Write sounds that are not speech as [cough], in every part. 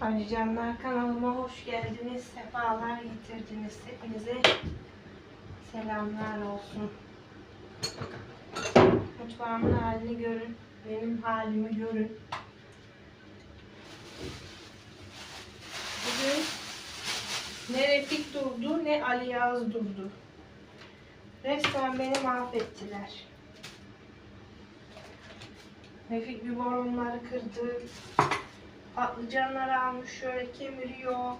Hadi canlar kanalıma hoş geldiniz. Sefalar getirdiniz. Hepinize selamlar olsun. Mutfağımın halini görün. Benim halimi görün. Bugün ne Refik durdu ne Ali Yağız durdu. Resmen beni mahvettiler. Refik biberonları kırdı. Patlıcanları almış şöyle kemiriyor.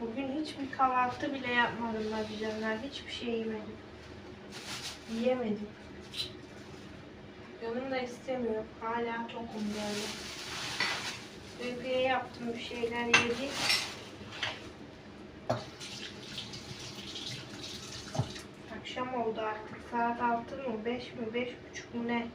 Bugün hiçbir kahvaltı bile yapmadım patlıcanlar. Hiçbir şey yemedim. Yiyemedim. Canım da istemiyor. Hala tokum yani. Duyguya yaptım bir şeyler yedi. Akşam oldu artık. Saat 6 mı 5 mi 5 buçuk mu ne?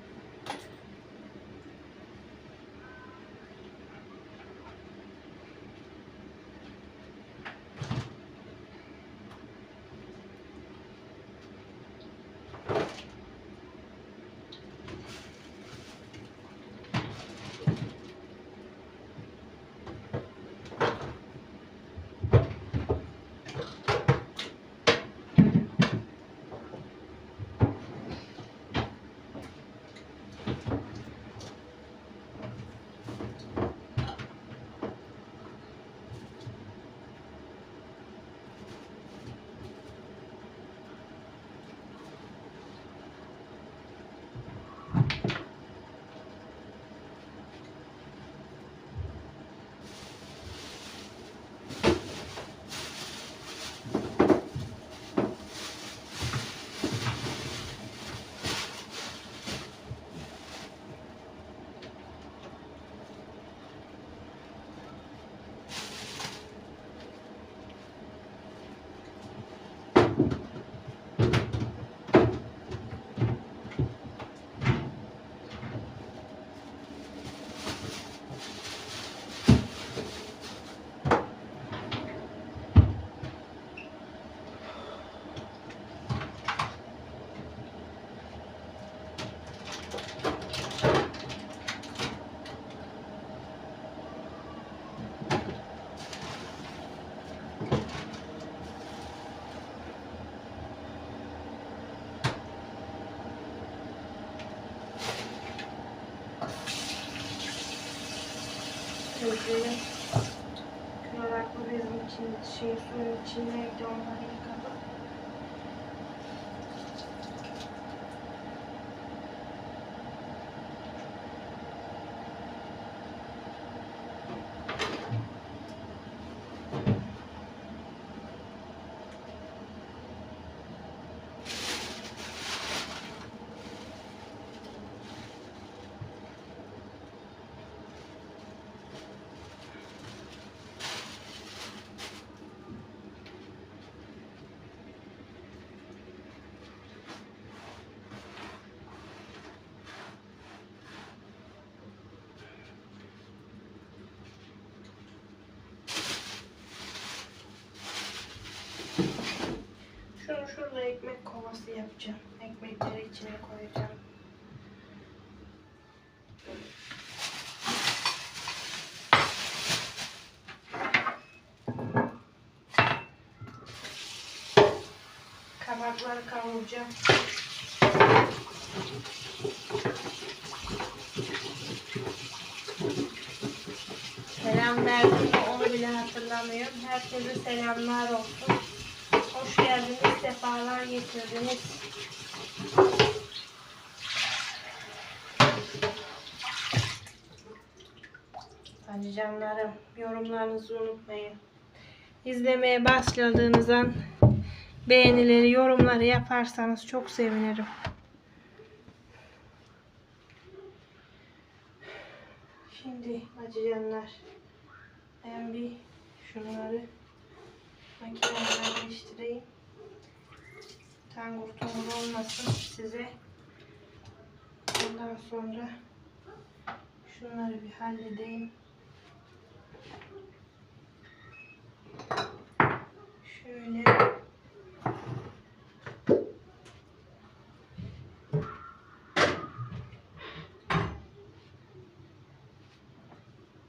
Şöyle şöyle koyuyorum için şey suyun içine dolmayı kadar. Şurada ekmek kovası yapacağım. Ekmekleri içine koyacağım. Kabakları kavuracağım. Selam verdim onu bile hatırlamıyorum. Herkese selamlar olsun. Hoş geldiniz, sefalar getirdiniz. Hadi canlarım, yorumlarınızı unutmayın. İzlemeye başladığınız an beğenileri, yorumları yaparsanız çok sevinirim. Şimdi hacı canlar, ben bir şunları makineyi değiştireyim. Ten kurtumuz olmasın size. Ondan sonra şunları bir halledeyim. Şöyle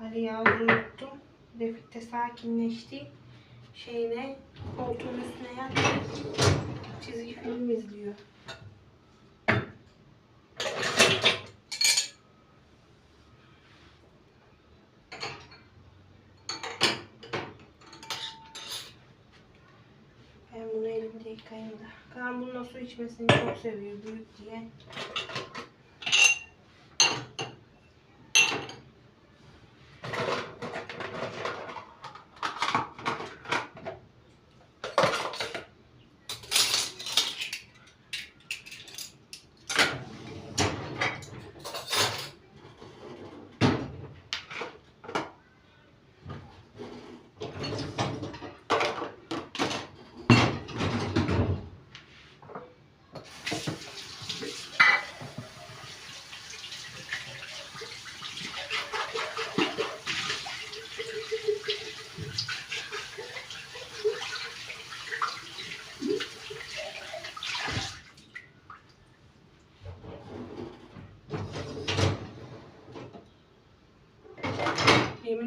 Ali yağını unuttum. Refik'te sakinleşti. Şeyine koltuğun üstüne yattı. Çizgi film izliyor. Ben bunu elimde yıkayayım da. Kaan bununla su içmesini çok seviyor büyük diye.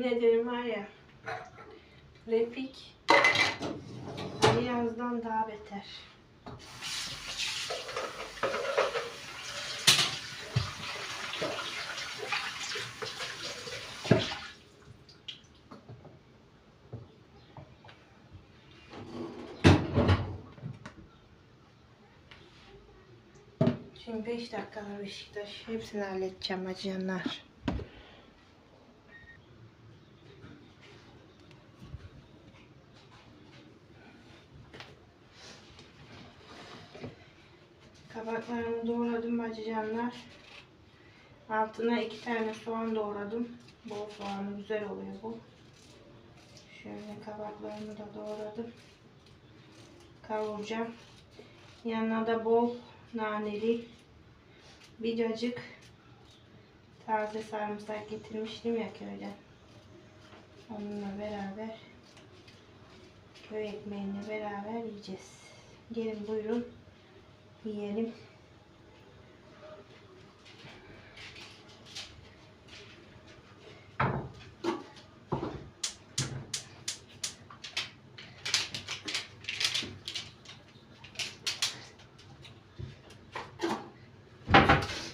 Yemin var ya. Refik Ali Yaz'dan daha beter. Şimdi 5 dakikada Beşiktaş. Hepsini halledeceğim acıyanlar. Kabaklarımı doğradım bacıcanlar. Altına iki tane soğan doğradım. Bol soğanı güzel oluyor bu. Şöyle kabaklarımı da doğradım. Kavuracağım. Yanına da bol naneli bir cacık taze sarımsak getirmiştim ya köyden. Onunla beraber köy ekmeğiyle beraber yiyeceğiz. Gelin buyurun yiyelim.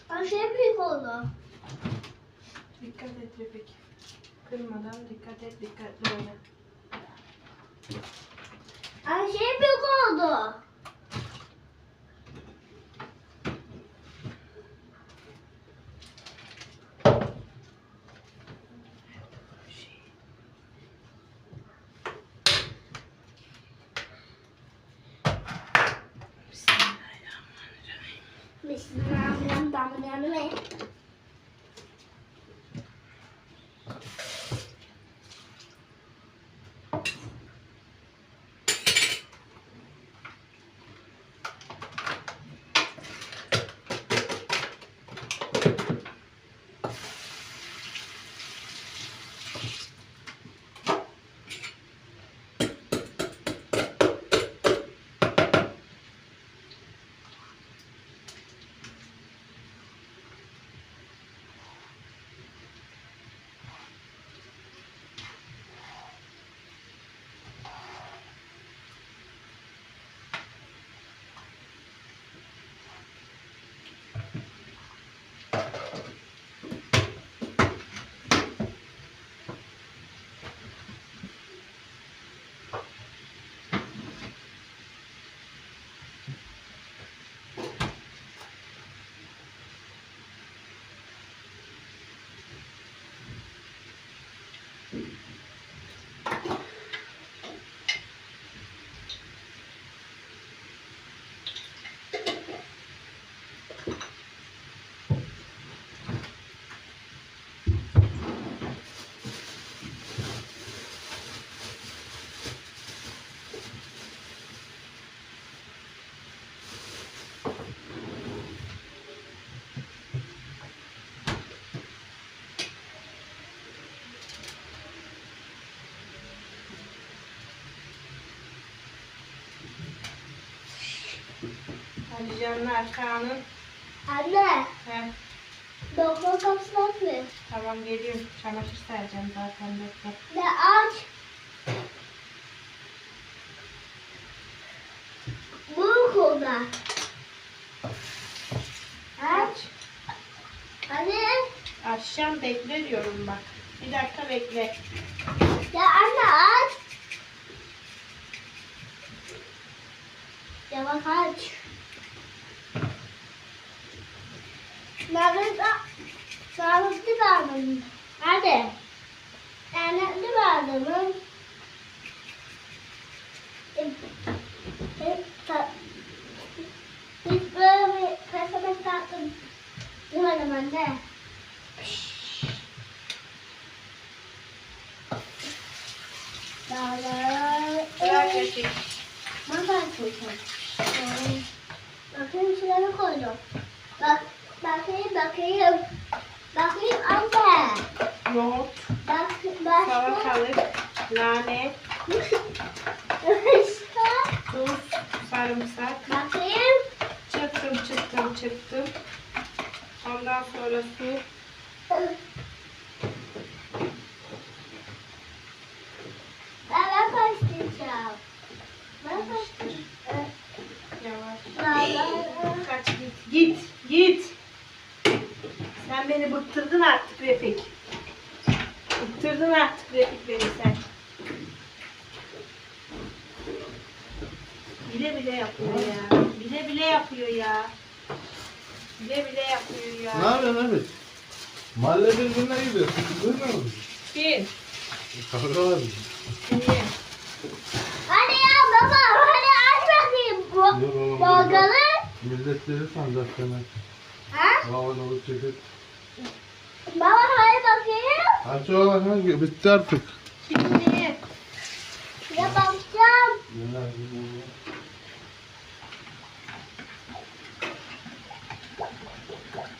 Her şey oldu. Dikkat et Refik. Kırmadan dikkat et, dikkatli ol. Her şey büyük oldu. Hadi canlar Kaan'ın. Anne. He, Doktor kapısını açmıyor. tamam geliyorum. Çamaşır sereceğim zaten bekle. Ne aç. Bu konuda. Aç. Anne. Açacağım bekle diyorum bak. Bir dakika bekle. Ya anne aç. Ya bak aç. Nerede? Sağlıklı verdim. Hadi. Sağlıklı verdim. Hiç böyle bir pesemek tatlım. Duymadım anne. Bırak yapayım. Ben ben koyacağım. Bakayım şuraya koydum. Bak, bakayım, bakayım. Bakayım anne. Yoğurt, Bak, başka. salatalık, nane, Başka. tuz, sarımsak. Bakayım. Çırptım çırptım çırptım. Ondan sonra su. Ben ben karıştıracağım. Ben Karıştır. karıştıracağım. Yavaş. Kaç git. Git. Git. Sen beni bıktırdın artık Refik. Bıktırdın artık Refik beni sen. Bile bile yapıyor ya. Bile bile yapıyor ya. Bile bile yapıyor Ne ya. yapıyorsun abi? Mahalle birbirine gidiyor. Duymuyor musun? Kim? Kavga var. Kim? Hadi ya baba, hadi aç bakayım. Bu, Yok oğlum. Borgalı. Millet deli sanacak seni. Ha? Havalı havalı çekip. Baba hadi bakayım. Aç oğlum hangi? Bitti artık. Şimdi. Ya bakacağım.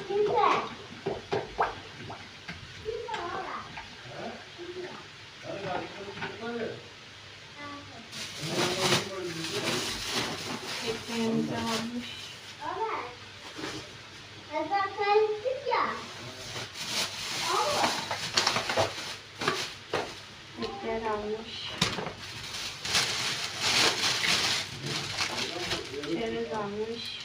Kimse? Kimse orada? Ekmeğimizi almış. Orada. Ben zaten gittik ya. Ama. Ekler almış. Çerez almış.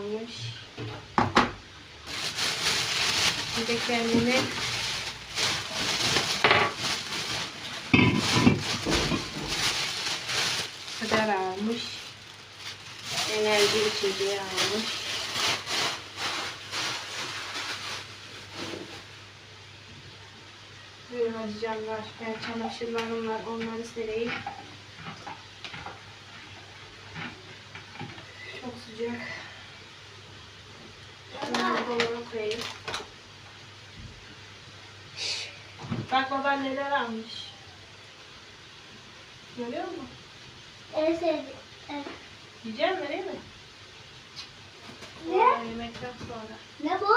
Dondurma almış. Bir de kendine kadar almış. Enerji içeceği almış. Buyurun hadi canlar. Ben çamaşırlarım var. Onları sereyim. Çok sıcak. Dolaba koyayım. Bak baban neler almış. Görüyor musun? En sevdiğim. en- Yiyecek mi değil mi? Ne? Sonra Yemekten sonra. Ne bu?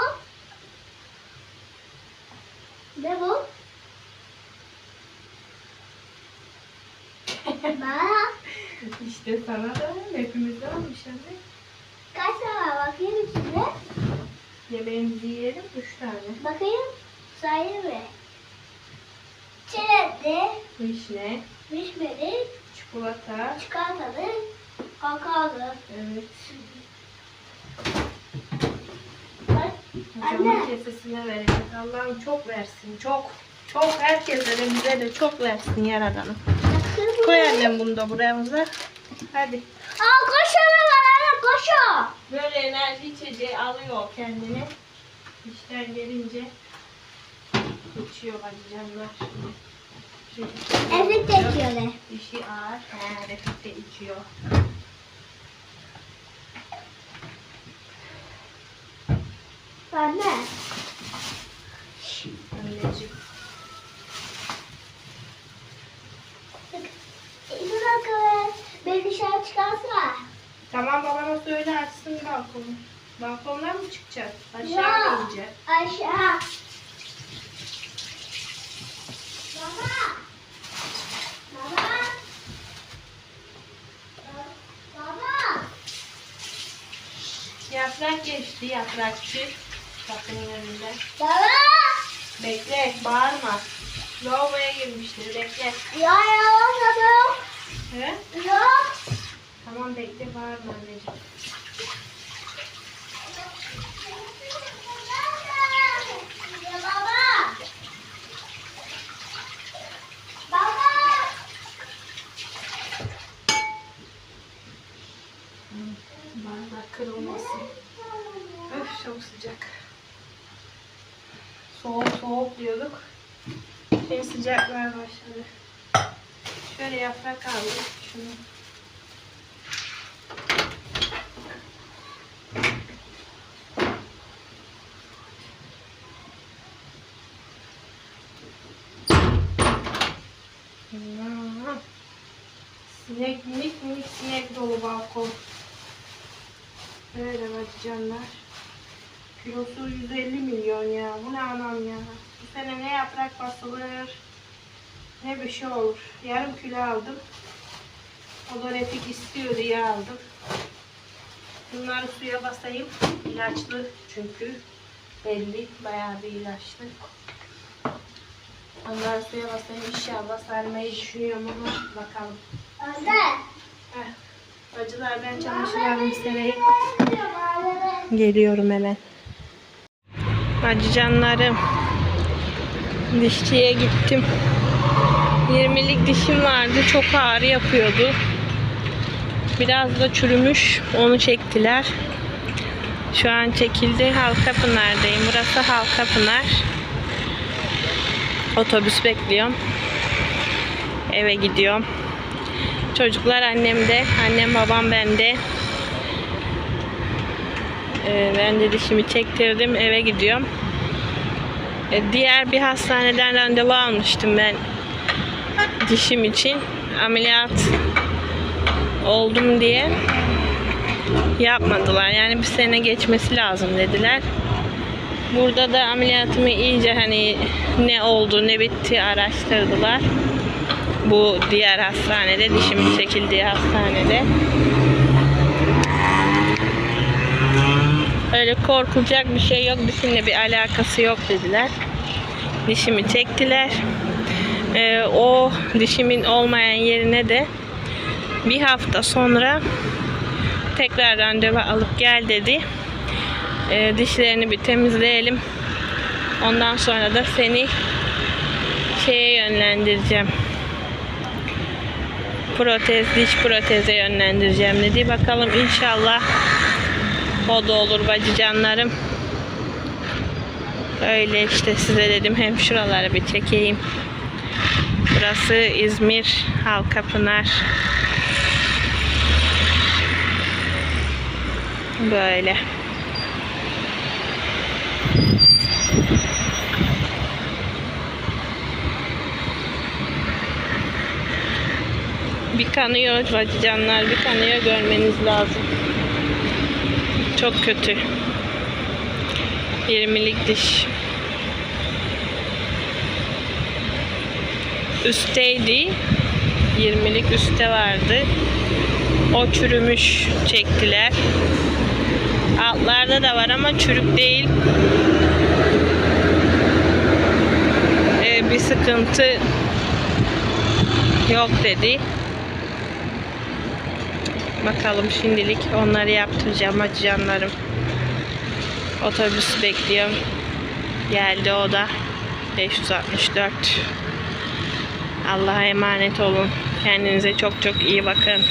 Ne bu? [laughs] Bana işte sana da hepimize almış anne. kaç tane var bakayım içinde. Yemeğimizi yiyelim. Üç tane. Bakayım. Sayayım mı? Çilekli, Vişne, vişneli, çikolata. çikolatalı, kakaolu. Evet. Hocamın kesesine verecek. Allah'ım çok versin. Çok. Çok herkese de bize de çok versin Yaradan'ım. Koy buraya. annem bunu da buramıza. Hadi. Aa koşuyor var anne. Böyle enerji içeceği alıyor kendini. İşten gelince içiyor hadi canlar. Evet çekiyorlar. Dişi ağır. He, Refik de içiyor. Anne. Anneciğim. Bir dakika beni dışarı çıkarsana. Tamam babana söyle açsın balkonu. Balkondan mı çıkacağız? Aşağı mı ineceğiz? Aşağı. Baba. Baba. Yaprak geçti yaprakçı. Kapının önünde. Baba. Bekle bağırma. Lavaboya girmiştir bekle. Ya ya baba. He? Yok. Tamam bekle bağırma anneciğim. Ya baba. Baba. Bardak kırılmasın. Öf çok sıcak. Soğuk soğuk diyorduk. Şimdi sıcaklar başladı. Şöyle yaprak aldım. Şunu. Hmm. Sinek minik minik sinek dolu balkon. Böyle bacıcanlar. Kilosu 150 milyon ya. Bu ne anam ya. Bu sene ne yaprak basılır ne bir şey olur. Yarım kilo aldım. O da Refik istiyor diye aldım. Bunları suya basayım. İlaçlı çünkü. Belli. Bayağı bir ilaçlı. Onları suya basayım. İnşallah sarmayı düşünüyorum ama bakalım. Anne. Heh. Bacılar ben çamaşırlarımı sereyim. Geliyorum hemen. Bacıcanlarım. Dişçiye gittim. 20'lik dişim vardı. Çok ağrı yapıyordu. Biraz da çürümüş. Onu çektiler. Şu an çekildi. Halkapınar'dayım. Burası Halkapınar. Otobüs bekliyorum. Eve gidiyorum. Çocuklar annemde. Annem babam bende. Ee, ben de dişimi çektirdim. Eve gidiyorum. Ee, diğer bir hastaneden randevu almıştım ben dişim için. Ameliyat oldum diye yapmadılar. Yani bir sene geçmesi lazım dediler. Burada da ameliyatımı iyice hani ne oldu ne bitti araştırdılar. Bu diğer hastanede, dişimin çekildiği hastanede. Öyle korkulacak bir şey yok, dişimle bir alakası yok dediler. Dişimi çektiler. Ee, o dişimin olmayan yerine de bir hafta sonra tekrar randevu alıp gel dedi. Ee, dişlerini bir temizleyelim. Ondan sonra da seni şeye yönlendireceğim protez, diş proteze yönlendireceğim dedi. Bakalım inşallah o da olur bacıcanlarım. Öyle işte size dedim hem şuraları bir çekeyim. Burası İzmir Halkapınar. Böyle. Bir kanıyor bacıcanlar, bir kanıyor görmeniz lazım. Çok kötü. 20'lik diş. Üstteydi. 20'lik üstte vardı. O çürümüş çektiler. Altlarda da var ama çürük değil. Ee, bir sıkıntı yok dedi. Bakalım şimdilik onları yaptıracağım acıcanlarım. Otobüs bekliyorum. Geldi o da. 564. Allah'a emanet olun. Kendinize çok çok iyi bakın.